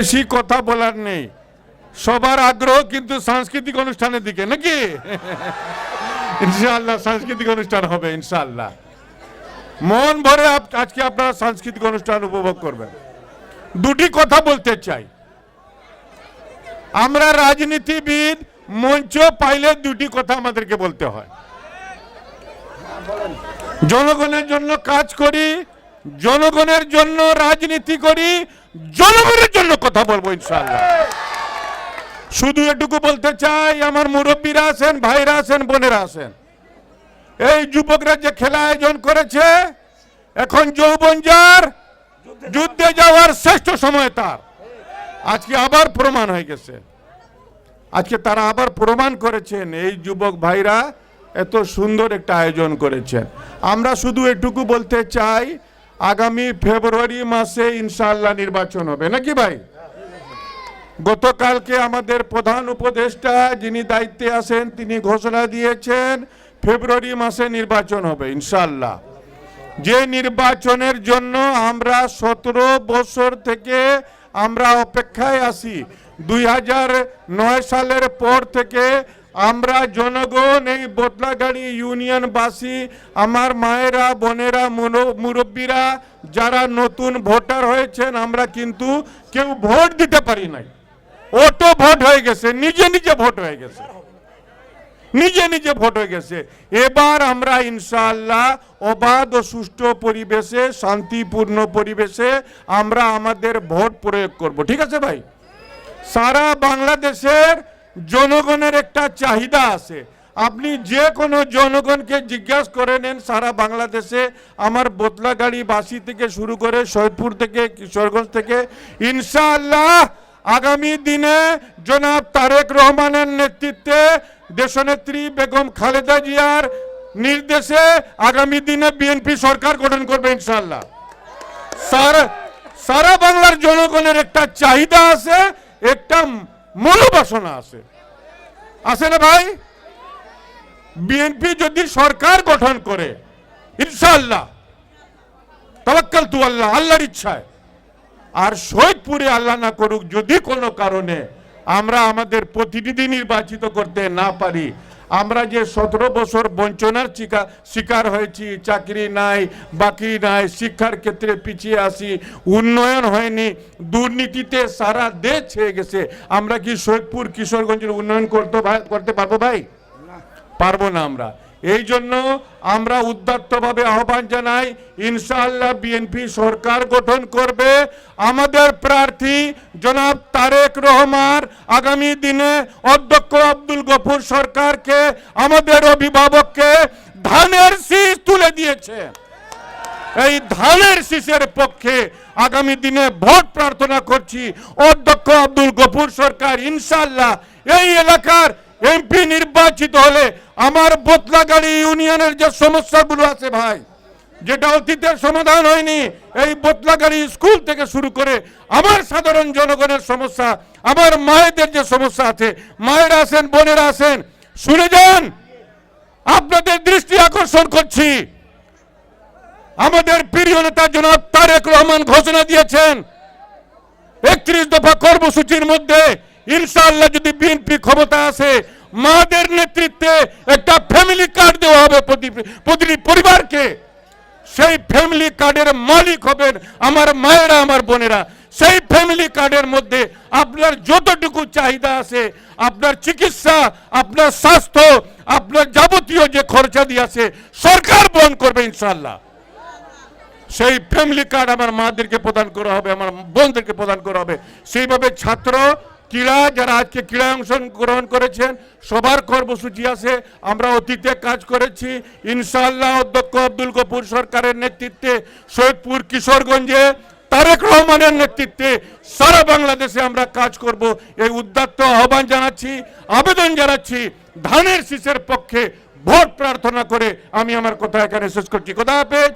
বেশি কথা বলার নেই। সবার আগ্রহ কিন্তু সাংস্কৃতিক অনুষ্ঠানের দিকে, নাকি? ইনশাআল্লাহ সাংস্কৃতিক অনুষ্ঠান হবে, ইনশাআল্লাহ। মন ভরে আজকে আপনারা সাংস্কৃতিক অনুষ্ঠান উপভোগ করবেন। দুটি কথা বলতে চাই। আমরা রাজনীতিবিদ, মঞ্চ পাইলে দুটি কথা আমাদেরকে বলতে হয়। জনগণের জন্য কাজ করি জনগণের জন্য রাজনীতি করি, জনগণের জন্য কথা বলব ইনশাআল্লাহ। শুধু এটুকু বলতে চাই, আমার মুরব্বীরা আছেন, ভাইরা আছেন, বোনেরা আছেন। এই যুবকরা যে খেলা আয়োজন করেছে, এখন যৌবন যার, যুদ্ধে যাওয়ার শ্রেষ্ঠ সময় তার। আজকে আবার প্রমাণ হয়ে গেছে। আজকে তারা আবার প্রমাণ করেছেন, এই যুবক ভাইরা এত সুন্দর একটা আয়োজন করেছেন। আমরা শুধু এটুকু বলতে চাই আগামী ফেব্রুয়ারি মাসে ইনশাল্লাহ নির্বাচন হবে। নাকি ভাই? গতকালকে আমাদের প্রধান উপদেষ্টা যিনি দায়িত্বে আছেন, তিনি ঘোষণা দিয়েছেন, ফেব্রুয়ারি মাসে নির্বাচন হবে ইনশাল্লাহ যে নির্বাচনের জন্য আমরা সতেরো বছর থেকে আমরা অপেক্ষায় আছি, দুই হাজার নয় সালের পর থেকে আমরা জনগণ, এই বদলাগাড়ি ইউনিয়নবাসী, আমার মায়েরা, বোনেরা মুরব্বীরা, যারা নতুন ভোটার হয়েছেন, আমরা কিন্তু কেউ ভোট দিতে পারি নাই। অটো ভোট হয়ে গেছে, নিজে নিজে ভোট হয়ে গেছে। নিজে নিজে ভোট হয়ে গেছে। এবার আমরা ইনশাআল্লাহ অবাধ ও সুষ্ঠু পরিবেশে, শান্তিপূর্ণ পরিবেশে আমরা আমাদের ভোট প্রয়োগ করব। ঠিক আছে ভাই? সারা বাংলাদেশের জনগণের একটা চাহিদা আছে। আপনি যে কোনো জনগণকে জিজ্ঞাসা করে নেন, সারা বাংলাদেশে আমার বোতলাগাড়ি বাসি থেকে শুরু করে সৈয়দপুর থেকে, কিশোরগঞ্জ থেকে, ইনশাআল্লাহ আগামী দিনে জনাব তারেক রহমানের নেতৃত্বে দেশনেত্রী বেগম খালেদা জিয়ার নির্দেশে আগামী দিনে বিএনপি সরকার গঠন করবে ইনশাআল্লাহ। সারা সারা বাংলার জনগণের একটা চাহিদা আছে, একটা মনোবাসনা আছে। আছে না ভাই? বিএনপি যদি সরকার গঠন করে, ইনশাআল্লাহ তবাক্কাল তু আল্লাহ, আল্লাহর ইচ্ছায়। আর শহীদপুরে আল্লাহ না করুক, যদি কোনো কারণে আমরা আমাদের প্রতিনিধি নির্বাচিত করতে না পারি আমরা যে সতেরো বছর বঞ্চনার শিকার শিকার হয়েছি চাকরি নাই বাকি নাই শিক্ষার ক্ষেত্রে পিছিয়ে আসি উন্নয়ন হয়নি দুর্নীতিতে সারা দেশ ছেয়ে গেছে। আমরা কি সৈয়দপুর কিশোরগঞ্জের উন্নয়ন করতে ভাই- করতে পারব ভাই? পারব না আমরা। এই জন্য আমরা উদ্যত্তভাবে আহ্বান জানাই, ইনশাআল্লাহ বিএনপি সরকার গঠন করবে। আমাদের প্রার্থী জনাব তারেক রহমান আগামী দিনে অধ্যক্ষ আব্দুল গফুর সরকারকে, আমাদের অভিভাবককে ধানের শীষ তুলে দিয়েছে। এই ধানের শীষের পক্ষে আগামী দিনে ভোট প্রার্থনা করছি, অধ্যক্ষ আব্দুল গফুর সরকার ইনশাল্লাহ এই এলাকার এমপি নির্বাচিত হলে আমার বোতলাগাড়ি ইউনিয়নের যে সমস্যাগুলো আছে ভাই, যেটা অতীতের সমাধান হয়নি, এই বোতলাগাড়ি স্কুল থেকে শুরু করে আমার সাধারণ জনগণের সমস্যা, আমার মায়েদের যে সমস্যা আছে, মায়েরা আছেন, বোনেরা আছেন, শুনে যান, আপনাদের দৃষ্টি আকর্ষণ করছি। আমাদের প্রিয় নেতা জনাব তারেক রহমান ঘোষণা দিয়েছেন, একত্রিশ দফা কর্মসূচির মধ্যে ইনশাআল্লাহ যদি বিএনপি ক্ষমতা আসে, মাদের নেতৃত্বে একটা ফ্যামিলি কার্ড দেওয়া হবে প্রতিটি পরিবারকে। সেই ফ্যামিলি কার্ডের মালিক হবেন আমার মায়েরা, আমার বোনেরা। সেই ফ্যামিলি কার্ডের মধ্যে আপনার যতটুকু চাহিদা আছে, আপনার চিকিৎসা, আপনার স্বাস্থ্য, আপনার যাবতীয় যে খরচা দিয়ে আছে, সরকার বহন করবে ইনশাল্লাহ সেই ফ্যামিলি কার্ড আমার মাদেরকে প্রদান করা হবে, আমার বোনদেরকে প্রদান করা হবে। সেইভাবে ছাত্র ক্রীড়া, যারা আজকে ক্রীড়ায় অংশগ্রহণ করেছেন, সবার কর্মসূচি আছে, আমরা অতীতে কাজ করেছি। ইনশাআল্লাহ অধ্যক্ষ আব্দুল গফুর সরকারের নেতৃত্বে, সৈয়দপুর কিশোরগঞ্জে তারেক রহমানের নেতৃত্বে সারা বাংলাদেশে আমরা কাজ করব। এই উদ্যাত্ত আহ্বান জানাচ্ছি, আবেদন জানাচ্ছি, ধানের শীষের পক্ষে ভোট প্রার্থনা করে আমি আমার কথা এখানে শেষ করছি। কথা হাফেজ।